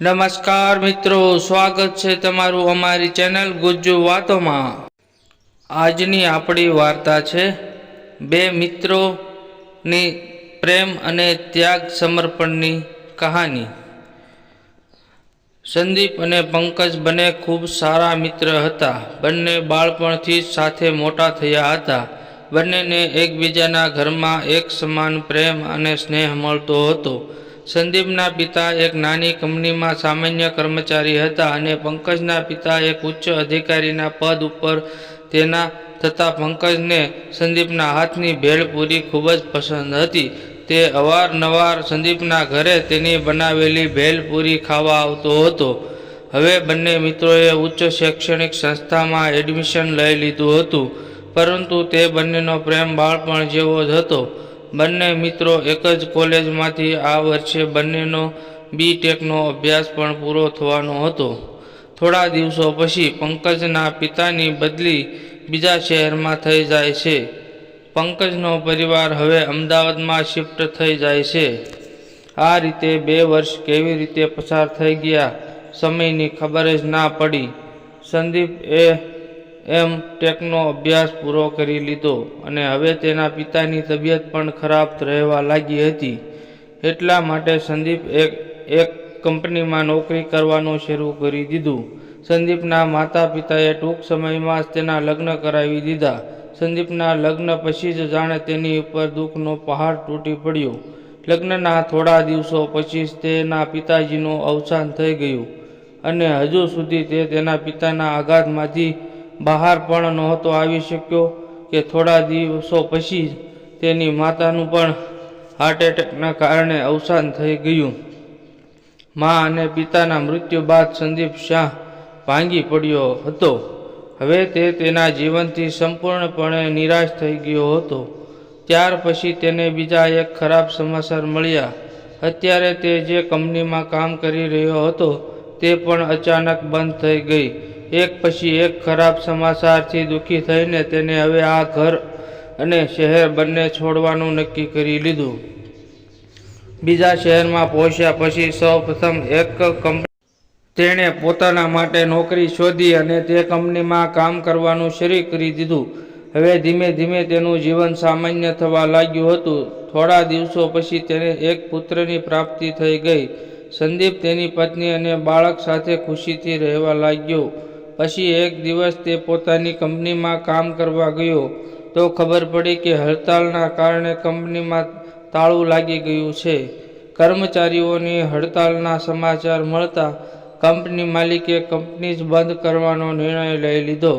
નમસ્કાર મિત્રો, સ્વાગત છે તમારું અમારી ચેનલ ગુજ્જુ વાતોમાં. આજની આપણી વાર્તા છે, બે મિત્રોની પ્રેમ અને ત્યાગ સમર્પણની કહાની. સંદીપ અને પંકજ બંને ખૂબ સારા મિત્ર હતા. બંને બાળપણથી જ સાથે મોટા થયા હતા. બંનેને એકબીજાના ઘરમાં એક સમાન પ્રેમ અને સ્નેહ મળતો હતો. સંદીપના પિતા એક નાની કંપનીમાં સામાન્ય કર્મચારી હતા અને પંકજના પિતા એક ઉચ્ચ અધિકારીના પદ ઉપર તેના થતાં પંકજને સંદીપના હાથની ભેળપૂરી ખૂબ જ પસંદ હતી. તે અવારનવાર સંદીપના ઘરે તેની બનાવેલી ભેલપૂરી ખાવા આવતો હતો. હવે બંને મિત્રોએ ઉચ્ચ શૈક્ષણિક સંસ્થામાં એડમિશન લઈ લીધું હતું, પરંતુ તે બંનેનો પ્રેમ બાળપણ જેવો જ હતો. બંને મિત્રો એક જ કોલેજમાંથી આ વર્ષે બંનેનો બી ટેકનો અભ્યાસ પણ પૂરો થવાનો હતો. થોડા દિવસો પછી પંકજના પિતાની બદલી બીજા શહેરમાં થઈ જાય છે. પંકજનો પરિવાર હવે અમદાવાદમાં શિફ્ટ થઈ જાય છે. આ રીતે બે વર્ષ કેવી રીતે પસાર થઈ ગયા સમયની ખબર જ ના પડી. સંદીપ એ એમ ટેકનો અભ્યાસ પૂરો કરી લીધો અને હવે તેના પિતાની તબિયત પણ ખરાબ રહેવા લાગી હતી. એટલા માટે સંદીપ એક એક કંપનીમાં નોકરી કરવાનું શરૂ કરી દીધું. સંદીપના માતા પિતાએ ટૂંક સમયમાં જ તેના લગ્ન કરાવી દીધા. સંદીપના લગ્ન પછી જ જાણે તેની ઉપર દુઃખનો પહાડ તૂટી પડ્યો. લગ્નના થોડા દિવસો પછી જ તેના પિતાજીનું અવસાન થઈ ગયું અને હજુ સુધી તે તેના પિતાના આઘાતમાંથી બહાર પણ નહોતો આવી શક્યો કે થોડા દિવસો પછી તેની માતાનું પણ હાર્ટ એટેકના કારણે અવસાન થઈ ગયું. મા અને પિતાના મૃત્યુ બાદ સંદીપ શાહ ભાંગી પડ્યો હતો. હવે તે તેના જીવનથી સંપૂર્ણપણે નિરાશ થઈ ગયો હતો. ત્યાર પછી તેને બીજા એક ખરાબ સમાચાર મળ્યા. અત્યારે તે જે કંપનીમાં કામ કરી રહ્યો હતો તે પણ અચાનક બંધ થઈ ગઈ. એક પછી એક ખરાબ સમાચારથી દુઃખી થઈને તેને હવે આ ઘર અને શહેર બંને છોડવાનું નક્કી કરી લીધું. બીજા શહેરમાં પહોંચ્યા પછી સૌ પ્રથમ એક કંપની તેણે પોતાના માટે નોકરી શોધી અને તે કંપનીમાં કામ કરવાનું શરૂ કરી દીધું. હવે ધીમે ધીમે તેનું જીવન સામાન્ય થવા લાગ્યું હતું. થોડા દિવસો પછી તેને એક પુત્રની પ્રાપ્તિ થઈ ગઈ. સંદીપ તેની પત્ની અને બાળક સાથે ખુશીથી રહેવા લાગ્યો. પછી એક દિવસ તે પોતાની કંપનીમાં કામ કરવા ગયો તો ખબર પડી કે હડતાલના કારણે કંપનીમાં તાળું લાગી ગયું છે. કર્મચારીઓની હડતાલના સમાચાર મળતા કંપની માલિકે કંપની જ બંધ કરવાનો નિર્ણય લઈ લીધો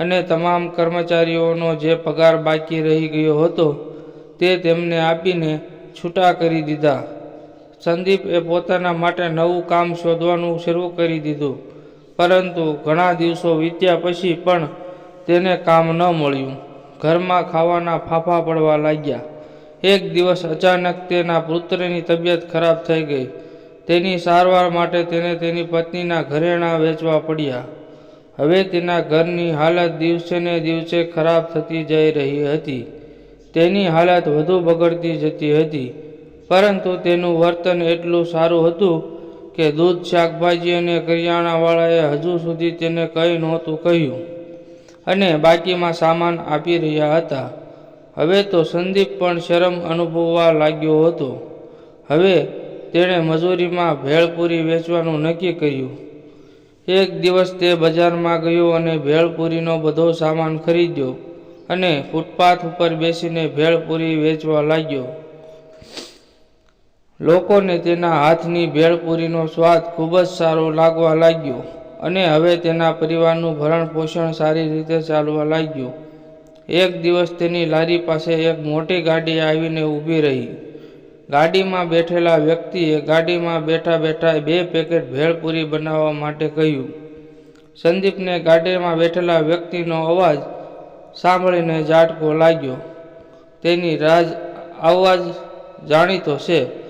અને તમામ કર્મચારીઓનો જે પગાર બાકી રહી ગયો હતો તે તેમને આપીને છૂટા કરી દીધા. સંદીપ એ પોતાના માટે નવું કામ શોધવાનું શરૂ કરી દીધું. પરંતુ ઘણા દિવસો વીત્યા પછી પણ તેને કામ ન મળ્યું. ઘરમાં ખાવાના ફાફા પડવા લાગ્યા. એક દિવસ અચાનક તેના પુત્રની તબિયત ખરાબ થઈ ગઈ. તેની સારવાર માટે તેને તેની પત્નીના ઘરેણાં વેચવા પડ્યા. હવે તેના ઘરની હાલત દિવસે ને દિવસે ખરાબ થતી જઈ રહી હતી. તેની હાલત વધુ બગડતી જતી હતી. પરંતુ તેનું વર્તન એટલું સારું હતું કે દૂધ, શાકભાજી અને કરિયાણાવાળાએ હજુ સુધી તેને કંઈ નહોતું કહ્યું. અને બાકીમાં સામાન આપી રહ્યા હતા. હવે તો સંદીપ પણ શરમ અનુભવવા લાગ્યો હતો. હવે તેણે મજૂરીમાં ભેળપૂરી વેચવાનું નક્કી કર્યું. એક દિવસ તે બજારમાં ગયો અને ભેળપૂરીનો બધો સામાન ખરીદ્યો અને ફૂટપાથ ઉપર બેસીને ભેળપૂરી વેચવા લાગ્યો. લોકોને તેના હાથની ભેળપૂરીનો સ્વાદ ખૂબ જ સારો લાગવા લાગ્યો અને હવે તેના પરિવારનું ભરણ પોષણ સારી રીતે ચાલવા લાગ્યું. એક દિવસ તેની લારી પાસે એક મોટી ગાડી આવીને ઊભી રહી. ગાડીમાં બેઠેલા વ્યક્તિએ ગાડીમાં બેઠા બેઠા બે પેકેટ ભેળપૂરી બનાવવા માટે કહ્યું. સંદીપને ગાડીમાં બેઠેલા વ્યક્તિનો અવાજ સાંભળીને ઝાટકો લાગ્યો. તેની રાજ અવાજ જાણીતો છે.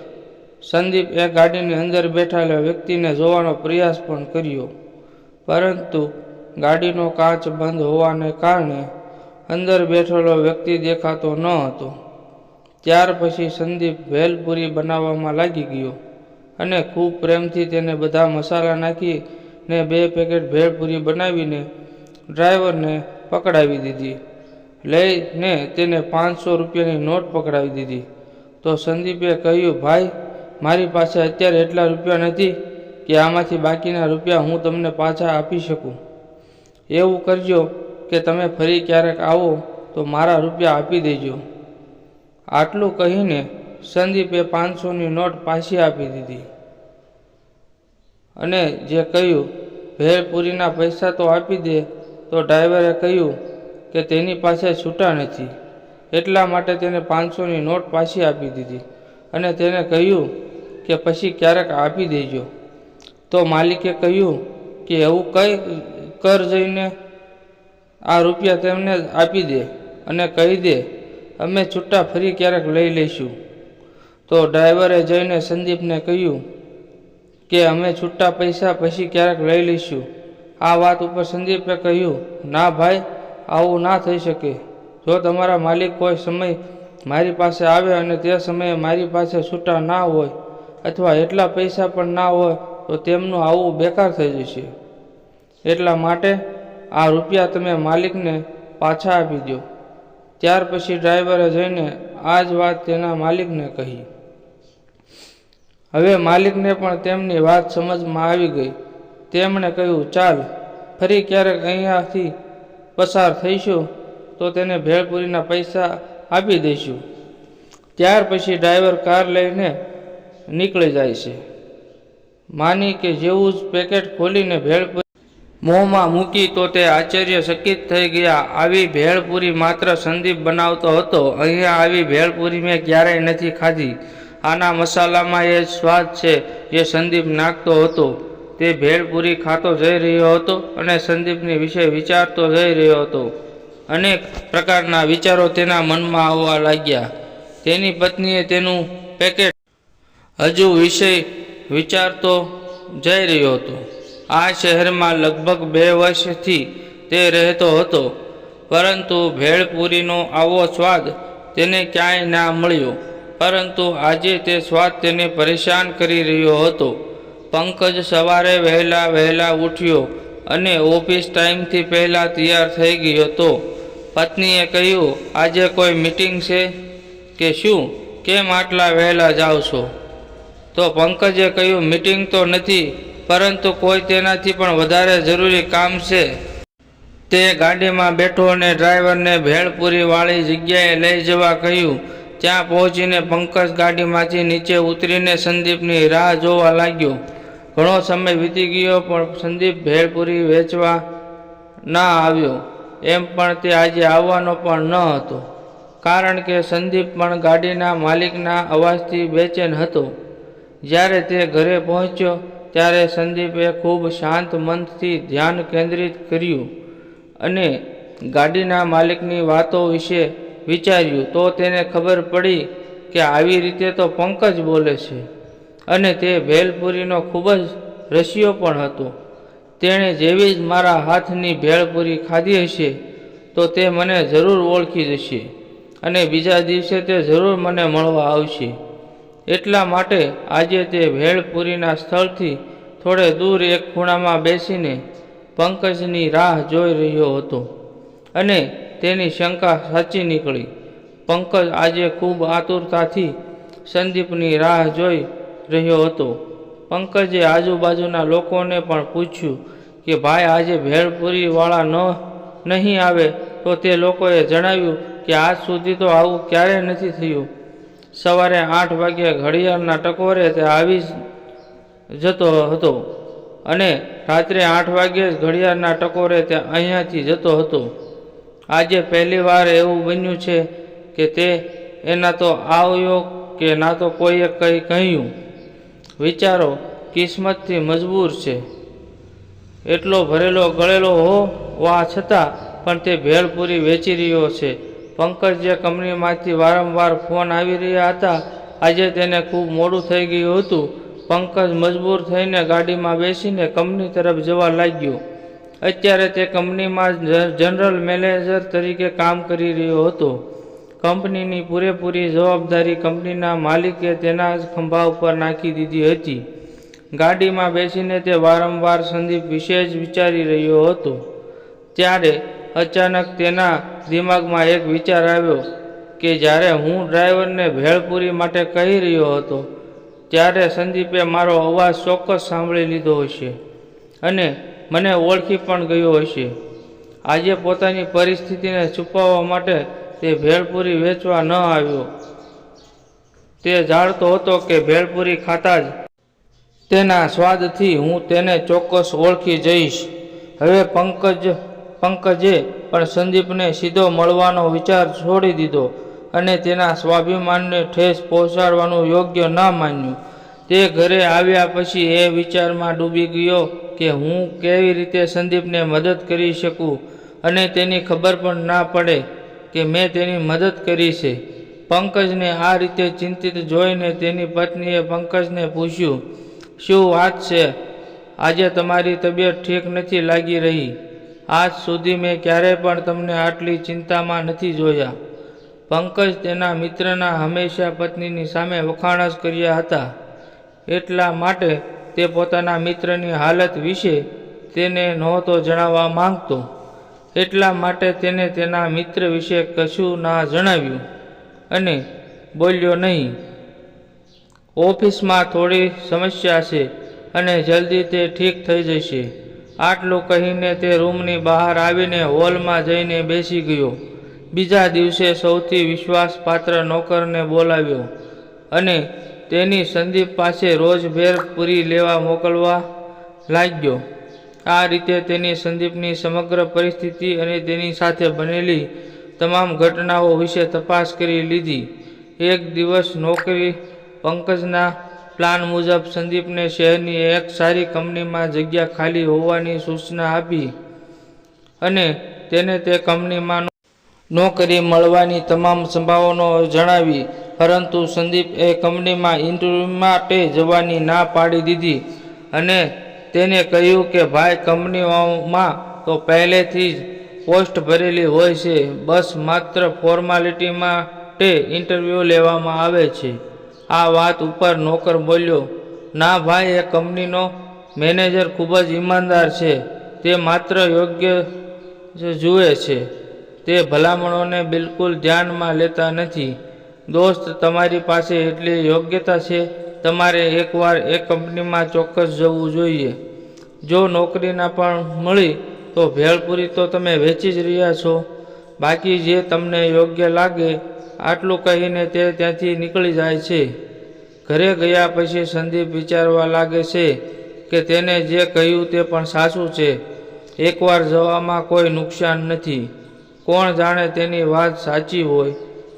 સંદીપ એ ગાડીની અંદર બેઠેલા વ્યક્તિને જોવાનો પ્રયાસ પણ કર્યો. પરંતુ ગાડીનો કાચ બંધ હોવાને કારણે અંદર બેઠેલો વ્યક્તિ દેખાતો ન હતો. ત્યાર પછી સંદીપ ભેલપુરી બનાવવામાં લાગી ગયો અને ખૂબ પ્રેમથી તેને બધા મસાલા નાખીને બે પેકેટ ભેળપૂરી બનાવીને ડ્રાઈવરને પકડાવી દીધી. લઈને તેને પાંચસો રૂપિયાની નોટ પકડાવી દીધી. તો સંદીપે કહ્યું, ભાઈ મારી પાસે અત્યારે એટલા રૂપિયા નથી કે આમાંથી બાકીના રૂપિયા હું તમને પાછા આપી શકું. એવું કરજો કે તમે ફરી ક્યારેક આવો તો મારા રૂપિયા આપી દેજો. આટલું કહીને સંદીપે પાંચસોની નોટ પાછી આપી દીધી. અને જે કહ્યું, ભેળપૂરીના પૈસા તો આપી દે, તો ડ્રાઈવરે કહ્યું કે તેની પાસે છૂટા નથી. એટલા માટે તેને પાંચસોની નોટ પાછી આપી દીધી. અને તેને કહ્યું કે પછી ક્યારેક આપી દેજો. તો માલિકે કહ્યું કે એવું કઈ કર જઈને આ રૂપિયા તેમને આપી દે અને કહી દે, અમે છૂટા ફરી ક્યારેક લઈ લઈશું. તો ડ્રાઈવરે જઈને સંદીપને કહ્યું કે અમે છૂટા પૈસા પછી ક્યારેક લઈ લઈશું. આ વાત ઉપર સંદીપે કહ્યું, ના ભાઈ, આવું ના થઈ શકે. જો તમારા માલિક કોઈ સમય મારી પાસે આવે અને તે સમયે મારી પાસે છૂટા ના હોય અથવા એટલા પૈસા પણ ના હોય, તો તેમનું આવું બેકાર થઈ જશે. એટલા માટે આ રૂપિયા તમે માલિકને પાછા આપી દો ત્યાર પછી ડ્રાઈવરે જઈને આ જ વાત તેના માલિકને કહી. હવે માલિકને પણ તેમની વાત સમજમાં આવી ગઈ. તેમણે કહ્યું, ચાલ, ફરી ક્યારેક અહીંયાથી પસાર થઈશું, તો તેને ભેળપૂરીના પૈસા આપી દઈશું. ત્યાર પછી ડ્રાઈવર કાર લઈને નીકળી જાય છે. માની કે જેવું જ પેકેટ ખોલીને ભેળપુરી મોંમાં મૂકી તો તે આશ્ચર્યચકિત થઈ ગયા. આવી ભેળપૂરી માત્ર સંદીપ બનાવતો હતો. અહીંયા આવી ભેળપૂરી મેં ક્યારેય નથી ખાધી. આના મસાલામાં એ સ્વાદ છે જે સંદીપ નાખતો હતો. તે ભેળપૂરી ખાતો જઈ રહ્યો હતો અને સંદીપની વિશે વિચારતો જઈ રહ્યો હતો. અનેક પ્રકારના વિચારો તેના મનમાં આવવા લાગ્યા. તેની પત્નીએ તેનું પેકેટ હજુ વિષય વિચારતો જઈ રહ્યો હતો. આ શહેરમાં લગભગ બે વર્ષથી તે રહેતો હતો, પરંતુ ભેળપૂરીનો આવો સ્વાદ તેને ક્યાંય ના મળ્યો. પરંતુ આજે તે સ્વાદ તેને પરેશાન કરી રહ્યો હતો. પંકજ સવારે વહેલા વહેલા ઉઠ્યો અને ઓફિસ ટાઈમથી પહેલાં તૈયાર થઈ ગયો હતો. પત્નીએ કહ્યું, આજે કોઈ મીટિંગ છે કે શું? કેમ આટલા વહેલા જાઓ છો? તો પંકજે કહ્યું, મીટિંગ તો નથી, પરંતુ કોઈ તેનાથી પણ વધારે જરૂરી કામ છે. તે ગાડીમાં બેઠો અને ડ્રાઈવરને ભેળપુરી વાળી જગ્યાએ લઈ જવા કહ્યું. ત્યાં પહોંચીને પંકજ ગાડીમાંથી નીચે ઉતરીને સંદીપની રાહ જોવા લાગ્યો. ઘણો સમય વીતી ગયો, પણ સંદીપ ભેળપુરી વેચવા ના આવ્યો. એમ પણ તે આજે આવવાનો પણ ન હતો, કારણ કે સંદીપ પણ ગાડીના માલિકના અવાજથી બેચેન હતો. જ્યારે તે ઘરે પહોંચ્યો, ત્યારે સંદીપે ખૂબ શાંત મનથી ધ્યાન કેન્દ્રિત કર્યું અને ગાડીના માલિકની વાતો વિશે વિચાર્યું. તો તેને ખબર પડી કે આવી રીતે તો પંકજ બોલે છે અને તે ભેલપુરીનો ખૂબ જ રસિયો પણ હતો. તેણે જેવી જ મારા હાથની ભેળપુરી ખાધી હશે, તો તે મને જરૂર ઓળખી જશે અને બીજા દિવસે તે જરૂર મને મળવા આવશે. એટલા માટે આજે તે ભેળપુરીના સ્થળથી થોડે દૂર એક ખૂણામાં બેસીને પંકજની રાહ જોઈ રહ્યો હતો અને તેની શંકા સાચી નીકળી. પંકજ આજે ખૂબ આતુરતાથી સંદીપની રાહ જોઈ રહ્યો હતો. પંકજે આજુબાજુના લોકોને પણ પૂછ્યું કે, ભાઈ, આજે ભેળપુરીવાળા ન, નહીં આવે? તો તે લોકોએ જણાવ્યું કે, આજ સુધી તો આવું ક્યારેય નથી થયું. સવારે આઠ વાગ્યે ઘડિયાળના ટકોરે તે આવી જતો હતો અને રાત્રે આઠ વાગ્યે જ ઘડિયાળના ટકોરે તે અહીંયાથી જતો હતો. આજે પહેલી વાર એવું બન્યું છે કે તે એના તો આવ્યો કે ના તો કોઈએ કંઈ કહ્યું. વિચારો, કિસ્મતથી મજબૂર છે. એટલો ભરેલો ગળેલો હોવા છતાં પણ તે ભેળપૂરી વેચી રહ્યો છે. પંકજ જે કંપનીમાંથી વારંવાર ફોન આવી રહ્યા હતા, આજે તેને ખૂબ મોડું થઈ ગયું હતું. પંકજ મજબૂર થઈને ગાડીમાં બેસીને કંપની તરફ જવા લાગ્યો. અત્યારે તે કંપનીમાં જનરલ મેનેજર તરીકે કામ કરી રહ્યો હતો. કંપનીની પૂરેપૂરી જવાબદારી કંપનીના માલિકે તેના જ ખંભા ઉપર નાખી દીધી હતી. ગાડીમાં બેસીને તે વારંવાર સંદીપ વિશે જ વિચારી રહ્યો હતો. ત્યારે અચાનક તેના દિમાગમાં એક વિચાર આવ્યો કે જ્યારે હું ડ્રાઈવરને ભેળપુરી માટે કહી રહ્યો હતો, ત્યારે સંદીપે મારો અવાજ ચોક્કસ સાંભળી લીધો હશે અને મને ઓળખી પણ ગયો હશે. આજે પોતાની પરિસ્થિતિને છુપાવવા માટે તે ભેળપુરી વેચવા ન આવ્યો. તે જાણતો હતો કે ભેળપુરી ખાતા જ તેના સ્વાદથી હું તેને ચોક્કસ ઓળખી જઈશ. હવે પંકજ પંકજે પણ સંદીપને સીધો મળવાનો વિચાર છોડી દીધો અને તેના સ્વાભિમાનને ઠેસ પહોંચાડવાનું યોગ્ય ન માન્યું. તે ઘરે આવ્યા પછી એ વિચારમાં ડૂબી ગયો કે હું કેવી રીતે સંદીપને મદદ કરી શકું અને તેની ખબર પણ ના પડે કે મેં તેની મદદ કરી છે. પંકજને આ રીતે ચિંતિત જોઈને તેની પત્નીએ પંકજને પૂછ્યું, શું વાત છે? આજે તમારી તબિયત ઠીક નથી લાગી રહી. આજ સુધી મેં ક્યારેય પણ તમને આટલી ચિંતામાં નથી જોયા. પંકજ તેના મિત્રના હંમેશા પત્નીની સામે વખાણ જ કર્યા હતા. એટલા માટે તે પોતાના મિત્રની હાલત વિશે તેને નહોતો જણાવવા માંગતો. એટલા માટે તેને તેના મિત્ર વિશે કશું ના જણાવ્યું અને બોલ્યો નહીં. ઓફિસમાં થોડી સમસ્યા છે અને જલ્દી તે ઠીક થઈ જશે. આટલું કહીને તે રૂમની બહાર આવીને હોલમાં જઈને બેસી ગયો. બીજા દિવસે સૌથી વિશ્વાસપાત્ર નોકરને બોલાવ્યો અને તેની સંદીપ પાસે રોજ ભેર પૂરી લેવા મોકલવા લાગ્યો. આ રીતે તેની સંદીપની સમગ્ર પરિસ્થિતિ અને તેની સાથે બનેલી તમામ ઘટનાઓ વિશે તપાસ કરી લીધી. એક દિવસ નોકરી, પંકજના પ્લાન મુજબ સંદીપને શહેરની એક સારી કંપનીમાં જગ્યા ખાલી હોવાની સૂચના આપી અને તેને તે કંપનીમાં નોકરી મળવાની તમામ સંભાવનાઓ જણાવી, પરંતુ સંદીપ એ કંપનીમાં ઇન્ટરવ્યૂ માટે જવાની ના પાડી દીધી અને તેને કહ્યું કે, ભાઈ, કંપનીઓમાં તો પહેલેથી જ પોસ્ટ ભરેલી હોય છે. બસ માત્ર ફોર્માલિટી માટે ઇન્ટરવ્યૂ લેવામાં આવે છે. આ વાત ઉપર નોકર બોલ્યો, ના ભાઈ, એ કંપનીનો મેનેજર ખૂબ જ ઈમાનદાર છે. તે માત્ર યોગ્ય જુએ છે. તે ભલામણોને બિલકુલ ધ્યાનમાં લેતા નથી. દોસ્ત, તમારી પાસે એટલી યોગ્યતા છે, તમારે એકવાર એ કંપનીમાં ચોક્કસ જવું જોઈએ. જો નોકરીના પણ મળી, તો ભેળપૂરી તો તમે વેચી જ રહ્યા છો. બાકી જે તમને યોગ્ય લાગે આટલું કહીને તે ત્યાંથી નીકળી જાય છે. ઘરે ગયા પછી સંદીપ વિચારવા લાગે છે કે તેને જે કહ્યું તે પણ સાચું છે. એકવાર જવામાં કોઈ નુકસાન નથી. કોણ જાણે તેની વાત સાચી હોય.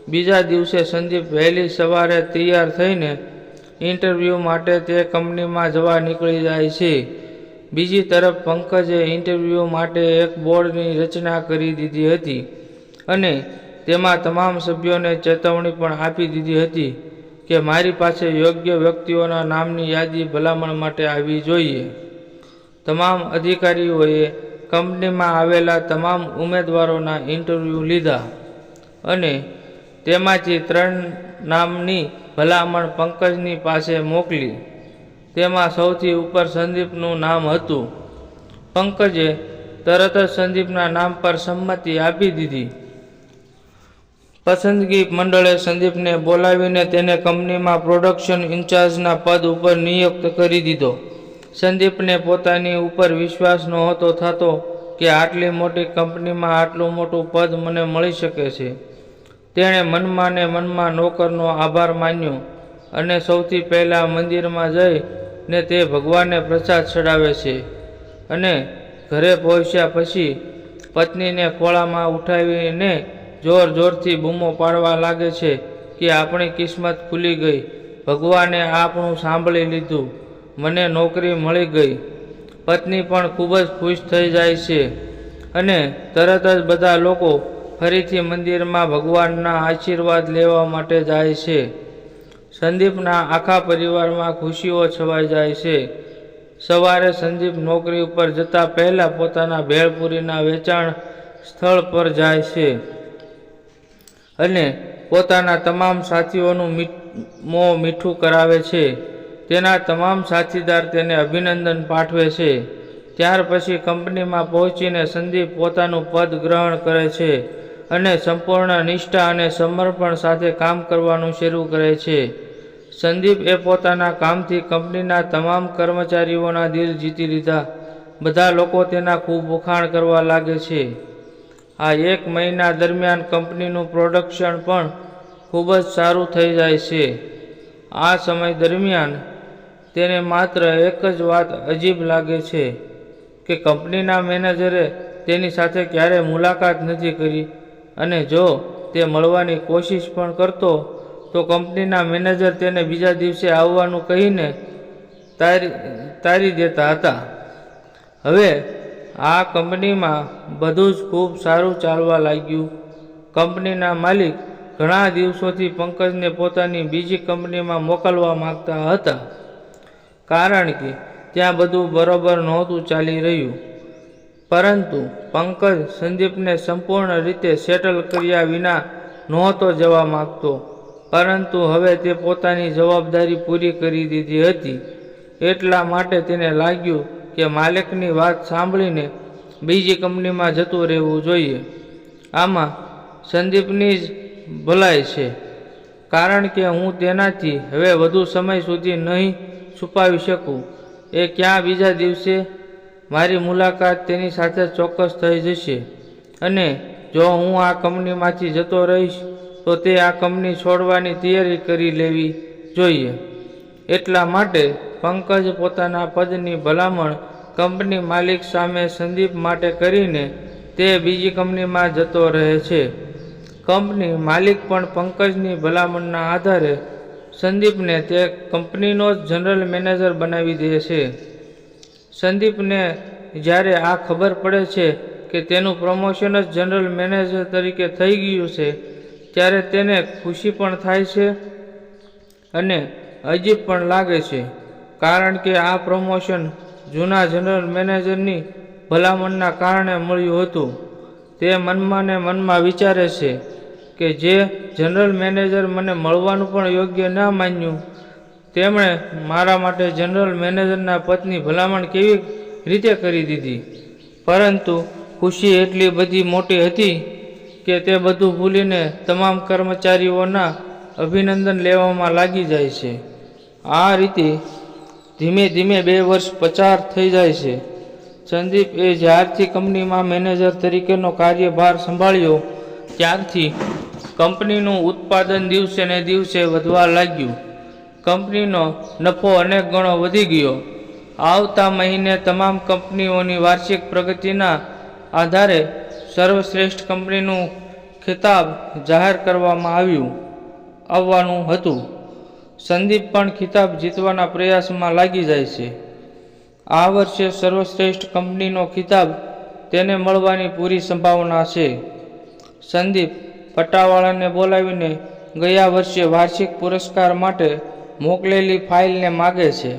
બીજા દિવસે સંદીપ વહેલી સવારે તૈયાર થઈને ઇન્ટરવ્યૂ માટે તે કંપનીમાં જવા નીકળી જાય છે. બીજી તરફ પંકજે ઇન્ટરવ્યૂ માટે એક બોર્ડની રચના કરી દીધી હતી અને તેમાં તમામ સભ્યોને ચેતવણી પણ આપી દીધી હતી કે મારી પાસે યોગ્ય વ્યક્તિઓના નામની યાદી ભલામણ માટે આવવી જોઈએ. તમામ અધિકારીઓએ કંપનીમાં આવેલા તમામ ઉમેદવારોના ઇન્ટરવ્યૂ લીધા અને તેમાંથી ત્રણ નામની ભલામણ પંકજની પાસે મોકલી. તેમાં સૌથી ઉપર સંદીપનું નામ હતું. પંકજે તરત જ સંદીપના નામ પર સંમતિ આપી દીધી. પસંદગી મંડળે સંદીપને બોલાવીને તેને કંપનીમાં પ્રોડક્શન ઇન્ચાર્જના પદ ઉપર નિયુક્ત કરી દીધો. સંદીપને પોતાની ઉપર વિશ્વાસ નહોતો થતો કે આટલી મોટી કંપનીમાં આટલું મોટું પદ મને મળી શકે છે. તેણે મનમાં ને મનમાં નોકરનો આભાર માન્યો અને સૌથી પહેલાં મંદિરમાં જઈ ને તે ભગવાનને પ્રસાદ ચડાવે છે અને ઘરે પહોંચ્યા પછી પત્નીને ખોળામાં ઉઠાવીને જોર જોરથી બૂમો પાડવા લાગે છે કે આપણી કિસ્મત ખુલી ગઈ. ભગવાને આપણું સાંભળી લીધું. મને નોકરી મળી ગઈ. પત્ની પણ ખૂબ જ ખુશ થઈ જાય છે. અને તરત જ બધા લોકો ફરીથી મંદિરમાં ભગવાનના આશીર્વાદ લેવા માટે જાય છે. સંદીપના આખા પરિવારમાં ખુશીઓ છવાઈ જાય છે. સવારે સંદીપ નોકરી ઉપર જતા પહેલાં પોતાના ભેળપુરીના વેચાણ સ્થળ પર જાય છે. અને પોતાના તમામ સાથીઓનું મોં મીઠું કરાવે છે. તેના તમામ સાથીદાર તેને અભિનંદન પાઠવે છે. ત્યાર પછી કંપનીમાં પહોંચીને સંદીપ પોતાનું પદ ગ્રહણ કરે છે અને સંપૂર્ણ નિષ્ઠા અને સમર્પણ સાથે કામ કરવાનું શરૂ કરે છે. સંદીપ એ પોતાના કામથી કંપનીના તમામ કર્મચારીઓના દિલ જીતી લીધા. બધા લોકો તેના ખૂબ વખાણ કરવા લાગે છે. આ એક મહિના દરમિયાન કંપનીનું પ્રોડક્શન પણ ખૂબ જ સારું થઈ જાય છે. આ સમય દરમિયાન તેને માત્ર એક જ વાત અજીબ લાગે છે કે કંપનીના મેનેજરે તેની સાથે ક્યારેય મુલાકાત નથી કરી અને જો તે મળવાની કોશિશ પણ કરતો, તો કંપનીના મેનેજર તેને બીજા દિવસે આવવાનું કહીને તારી તારી દેતા હતા. હવે આ કંપનીમાં બધું જ ખૂબ સારું ચાલવા લાગ્યું. કંપનીના માલિક ઘણા દિવસોથી પંકજને પોતાની બીજી કંપનીમાં મોકલવા માંગતા હતા, કારણ કે ત્યાં બધું બરોબર નહોતું ચાલી રહ્યું. પરંતુ પંકજ સંદીપને સંપૂર્ણ રીતે સેટલ કર્યા વિના નહોતો જવા માગતો, પરંતુ હવે તે પોતાની જવાબદારી પૂરી કરી દીધી હતી. એટલા માટે તેને લાગ્યું કે માલિકની વાત સાંભળીને બીજી કંપનીમાં જતું રહેવું જોઈએ. આમાં સંદીપની જ ભલાઈ છે, કારણ કે હું તેનાથી હવે વધુ સમય સુધી નહીં છુપાવી શકું. એ ક્યાં બીજા દિવસે મારી મુલાકાત તેની સાથે ચોક્કસ થઈ જશે. અને જો હું આ કંપનીમાંથી જતો રહીશ, તો તે આ કંપની છોડવાની તૈયારી કરી લેવી જોઈએ. એટલા માટે પંકજ પોતાના પદની ભલામણ કંપની માલિક સામે સંદીપ માટે કરીને તે બીજી કંપનીમાં જતો રહે છે. કંપની માલિક પણ પંકજની ભલામણના આધારે સંદીપને તે કંપનીનો જ જનરલ મેનેજર બનાવી દે છે. સંદીપને જ્યારે આ ખબર પડે છે કે તેનું પ્રમોશન જ જનરલ મેનેજર તરીકે થઈ ગયું છે, ત્યારે તેને ખુશી પણ થાય છે અને અજીબ પણ લાગે છે. કારણ કે આ પ્રમોશન જૂના જનરલ મેનેજરની ભલામણના કારણે મળ્યું હતું. તે મનમાં ને મનમાં વિચારે છે કે જે જનરલ મેનેજર મને મળવાનું પણ યોગ્ય ન માન્યું, તેમણે મારા માટે જનરલ મેનેજરના પદની ભલામણ કેવી રીતે કરી દીધી? પરંતુ ખુશી એટલી બધી મોટી હતી કે તે બધું ભૂલીને તમામ કર્મચારીઓના અભિનંદન લેવામાં લાગી જાય છે. આ રીતે ધીમે ધીમે બે વર્ષ પચાર થઈ જાય છે. સંદીપ એ જ્યારથી કંપનીમાં મેનેજર તરીકેનો કાર્યભાર સંભાળ્યો, ત્યારથી કંપનીનું ઉત્પાદન દિવસે ને દિવસે વધવા લાગ્યું. કંપનીનો નફો અનેક ગણો વધી ગયો. આવતા મહિને તમામ કંપનીઓની વાર્ષિક પ્રગતિના આધારે સર્વશ્રેષ્ઠ કંપનીનું ખિતાબ જાહેર કરવામાં આવ્યું, આવવાનું હતું. સંદીપ પણ ખિતાબ જીતવાના પ્રયાસમાં લાગી જાય છે. આ વર્ષે સર્વશ્રેષ્ઠ કંપનીનો ખિતાબ તેને મળવાની પૂરી સંભાવના છે. સંદીપ પટ્ટાવાળાને બોલાવીને ગયા વર્ષે વાર્ષિક પુરસ્કાર માટે મોકલેલી ફાઇલને માગે છે.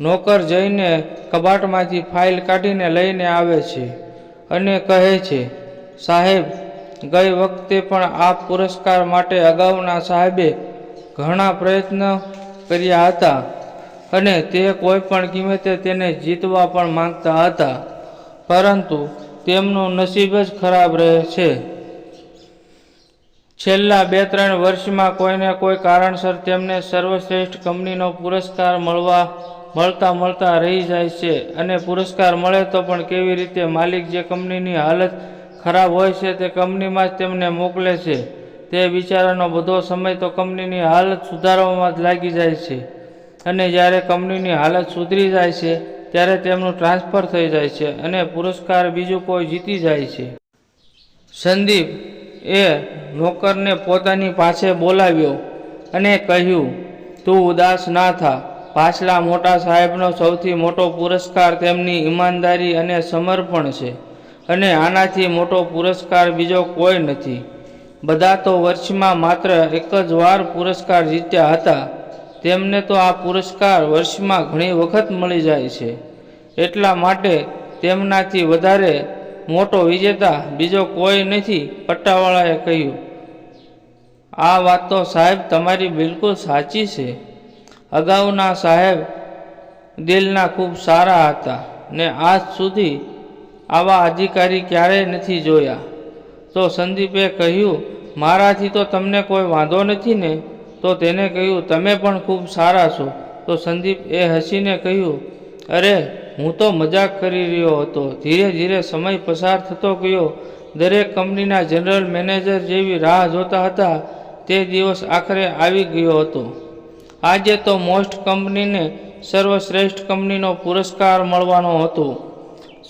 નોકર જઈને કબાટમાંથી ફાઇલ કાઢીને લઈને આવે છે અને કહે છે, સાહેબ, ગઈ વખતે પણ આ પુરસ્કાર માટે અગાઉના સાહેબે ઘણા પ્રયત્ન કર્યા હતા અને તે કોઈ પણ કિંમતે તેને જીતવા પણ માંગતા હતા. પરંતુ તેમનું નસીબ જ ખરાબ રહે છે. છેલ્લા બે ત્રણ વર્ષમાં કોઈને કોઈ કારણસર તેમને સર્વશ્રેષ્ઠ કંપનીનો પુરસ્કાર મળવા મળતા મળતા રહી જાય છે અને પુરસ્કાર મળે તો પણ કેવી રીતે માલિક જે કંપનીની હાલત ખરાબ હોય છે તે કંપનીમાં જ તેમને મોકલે છે. તે બિચારાનો બધો સમય તો કંપનીની હાલત સુધારવામાં જ લાગી જાય છે. અને જ્યારે કંપનીની હાલત સુધરી જાય છે, ત્યારે તેમનું ટ્રાન્સફર થઈ જાય છે અને પુરસ્કાર બીજું કોઈ જીતી જાય છે. સંદીપ એ નોકરને પોતાની પાસે બોલાવ્યો અને કહ્યું, તું ઉદાસ ના થા. પાછલા મોટા સાહેબનો સૌથી મોટો પુરસ્કાર તેમની ઈમાનદારી અને સમર્પણ છે. અને આનાથી મોટો પુરસ્કાર બીજો કોઈ નથી. બધા તો વર્ષમાં માત્ર એક જ વાર પુરસ્કાર જીત્યા હતા. તેમને તો આ પુરસ્કાર વર્ષમાં ઘણી વખત મળી જાય છે. એટલા માટે તેમનાથી વધારે મોટો વિજેતા બીજો કોઈ નથી, પટ્ટાવાળાએ કહ્યું. આ વાત તો સાહેબ તમારી બિલકુલ સાચી છે. અગાઉના સાહેબ દિલના ખૂબ સારા હતા ને આજ સુધી આવા અધિકારી ક્યારેય નથી જોયા. તો સંદીપે કહ્યું, મારાથી તો તમને કોઈ વાંધો નથી ને? તો તેને કહ્યું, તમે પણ ખૂબ સારા છો. તો સંદીપ એ હસીને કહ્યું, અરે, હું તો મજાક કરી રહ્યો હતો. ધીરે ધીરે સમય પસાર થતો ગયો. દરેક કંપનીના જનરલ મેનેજર જેવી રાહ જોતા હતા, તે દિવસ આખરે આવી ગયો હતો. આજે તો મોસ્ટ કંપનીને સર્વશ્રેષ્ઠ કંપનીનો પુરસ્કાર મળવાનો હતો.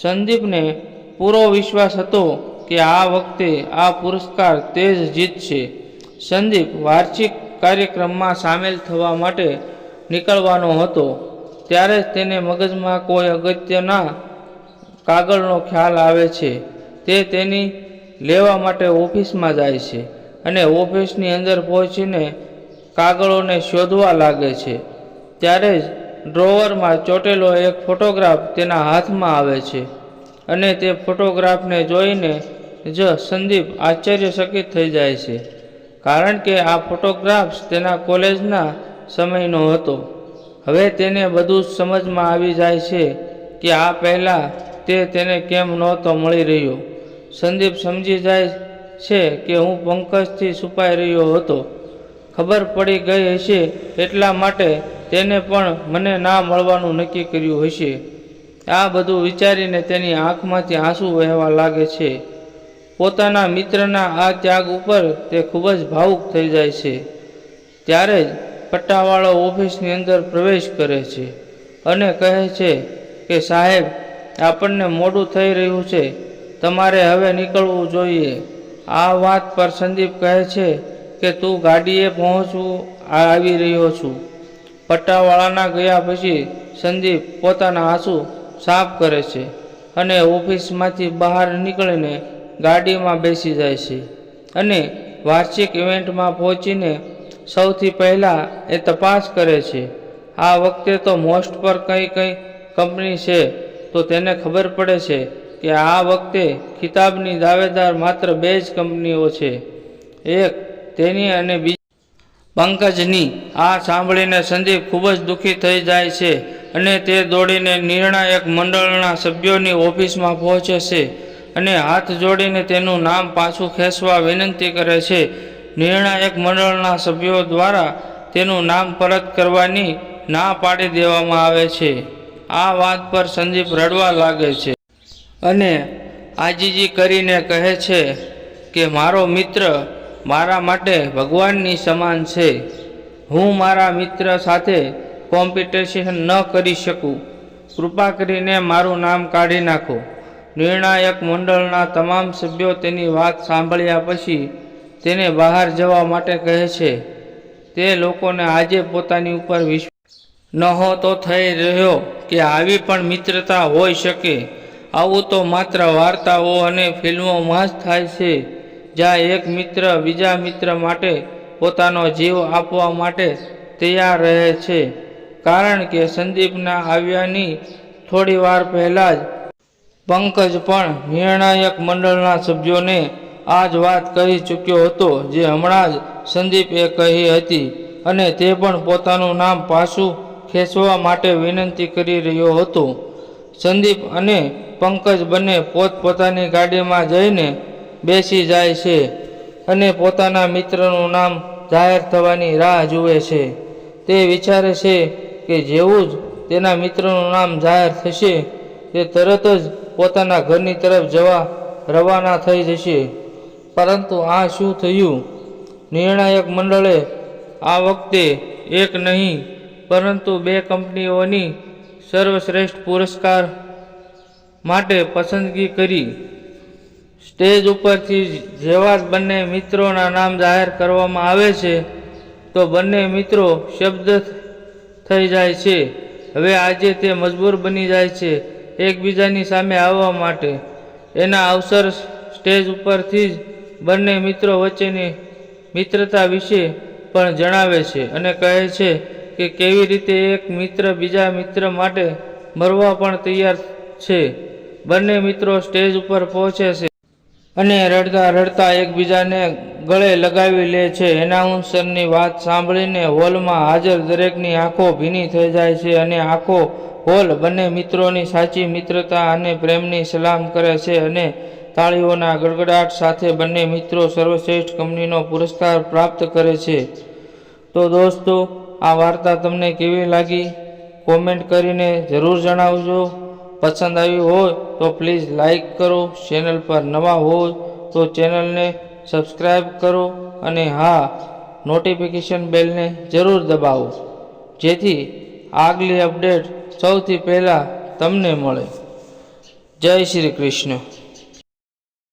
સંદીપને પૂરો વિશ્વાસ હતો કે આ વખતે આ પુરસ્કાર તે જ જીતશે સંદીપ વાર્ષિક કાર્યક્રમમાં સામેલ થવા માટે નીકળવાનો હતો. ત્યારે જ તેને મગજમાં કોઈ અગત્યના કાગળનો ખ્યાલ આવે છે. તે તેની લેવા માટે ઓફિસમાં જાય છે અને ઓફિસની અંદર પહોંચીને કાગળોને શોધવા લાગે છે. ત્યારે જ ડ્રોવરમાં ચોટેલો એક ફોટોગ્રાફ તેના હાથમાં આવે છે અને તે ફોટોગ્રાફને જોઈને જ સંદીપ આશ્ચર્યચકિત થઈ જાય છે, કારણ કે આ ફોટોગ્રાફ્સ તેના કોલેજના સમયનો હતો. હવે તેને બધું જ સમજમાં આવી જાય છે કે આ પહેલાં તે તેને કેમ નહોતો મળી રહ્યો. સંદીપ સમજી જાય છે કે હું પંકજથી છુપાઈ રહ્યો હતો. ખબર પડી ગઈ હશે એટલા માટે તેને પણ મને ના મળવાનું નક્કી કર્યું હશે. આ બધું વિચારીને તેની આંખમાંથી આંસુ વહેવા લાગે છે. પોતાના મિત્રના આ ત્યાગ ઉપર તે ખૂબ જ ભાવુક થઈ જાય છે. ત્યારે જ પટ્ટાવાળો ઓફિસની અંદર પ્રવેશ કરે છે અને કહે છે કે, સાહેબ, આપણને મોડું થઈ રહ્યું છે. તમારે હવે નીકળવું જોઈએ. આ વાત પર સંદીપ કહે છે કે, તું ગાડીએ પહોંચવું આવી રહ્યો છું. પટ્ટાવાળાના ગયા પછી સંદીપ પોતાના આંસુ સાફ કરે છે અને ઓફિસમાંથી બહાર નીકળીને ગાડીમાં બેસી જાય છે અને વાર્ષિક ઇવેન્ટમાં પહોંચીને સૌથી પહેલાં એ તપાસ કરે છે. આ વખતે તો મોસ્ટ પર કઈ કઈ કંપની છે તો તેને ખબર પડે છે કે આ વખતે ખિતાબની દાવેદાર માત્ર બે જ કંપનીઓ છે. એક તેની અને બીજી પંકજની. આ સાંભળીને સંદીપ ખૂબ જ દુઃખી થઈ જાય છે અને તે દોડીને નિર્ણાયક મંડળના સભ્યોની ઓફિસમાં પહોંચે છે. અને હાથ જોડીને તેનું નામ પાછું ખેંચવા વિનંતી કરે છે. નિર્ણાયક મંડળના સભ્યો દ્વારા તેનું નામ પરત કરવાની ના પાડી દેવામાં આવે છે. આ વાત પર સંદીપ રડવા લાગે છે. અને આજીજી કરીને કહે છે કે, મારો મિત્ર મારા માટે ભગવાનની સમાન છે. હું મારા મિત્ર સાથે કોમ્પિટિશન ન કરી શકું. કૃપા કરીને મારું નામ કાઢી નાખો. નિર્ણાયક મંડળના તમામ સભ્યો તેની વાત સાંભળ્યા પછી તેને બહાર જવા માટે કહે છે. તે લોકોને આજે પોતાની ઉપર વિશ્વાસ નહોતો થઈ રહ્યો કે આવી પણ મિત્રતા હોઈ શકે. આવું તો માત્ર વાર્તાઓ અને ફિલ્મોમાં જ થાય છે. જ્યાં એક મિત્ર બીજા મિત્ર માટે પોતાનો જીવ આપવા માટે તૈયાર રહે છે. કારણ કે સંદીપના આવ્યાની થોડી વાર પહેલાં જ પંકજ પણ નિર્ણાયક મંડળના સભ્યોને આ જ વાત કહી ચૂક્યો હતો, જે હમણાં જ સંદીપે કહી હતી અને તે પણ પોતાનું નામ પાછું ખેંચવા માટે વિનંતી કરી રહ્યો હતો. સંદીપ અને પંકજ બંને પોતપોતાની ગાડીમાં જઈને બેસી જાય છે અને પોતાના મિત્રનું નામ જાહેર થવાની રાહ જુએ છે. તે વિચારે છે કે જેવું જ તેના મિત્રનું નામ જાહેર થશે, તે તરત જ પોતાના ઘરની તરફ જવા રવાના થઈ જશે. પરંતુ આ શું થયું? નિર્ણાયક મંડળે આ વખતે એક નહીં, પરંતુ બે કંપનીઓની સર્વશ્રેષ્ઠ પુરસ્કાર માટે પસંદગી કરી. સ્ટેજ ઉપરથી જેવા જ બંને મિત્રોના નામ જાહેર કરવામાં આવે છે, તો બંને મિત્રો શબ્દ થઈ જાય છે. હવે આજે તે મજબૂર બની જાય છે. એકબીજાની સામે આવવા માટે. એના અવસર સ્ટેજ ઉપરથી જ બંને મિત્રો વચ્ચેની મિત્રતા વિશે પણ જણાવે છે અને કહે છે કે કેવી રીતે એક મિત્ર બીજા મિત્ર માટે મરવા પણ તૈયાર છે. બંને મિત્રો સ્ટેજ ઉપર પહોંચે છે અને રડતા રડતા એકબીજાને ગળે લગાવી લે છે. એનાઉન્સરની વાત સાંભળીને હોલમાં હાજર દરેકની આંખો ભીની થઈ જાય છે અને આખો હોલ બંને મિત્રોની સાચી મિત્રતા અને પ્રેમની સલામ કરે છે અને તાળીઓના ગડગડાટ સાથે બંને મિત્રો સર્વશ્રેષ્ઠ કંપનીનો પુરસ્કાર પ્રાપ્ત કરે છે. તો દોસ્તો, આ વાર્તા તમને કેવી લાગી? કોમેન્ટ કરીને જરૂર જણાવજો. પસંદ આવી હોય તો પ્લીઝ લાઈક કરો, ચેનલ પર નવા હોય તો ચેનલને સબસ્ક્રાઈબ કરો અને હા, નોટિફિકેશન બેલને જરૂર દબાવો. જેથી આગલી અપડેટ સૌથી પહેલાં તમને મળે. જય શ્રી કૃષ્ણ.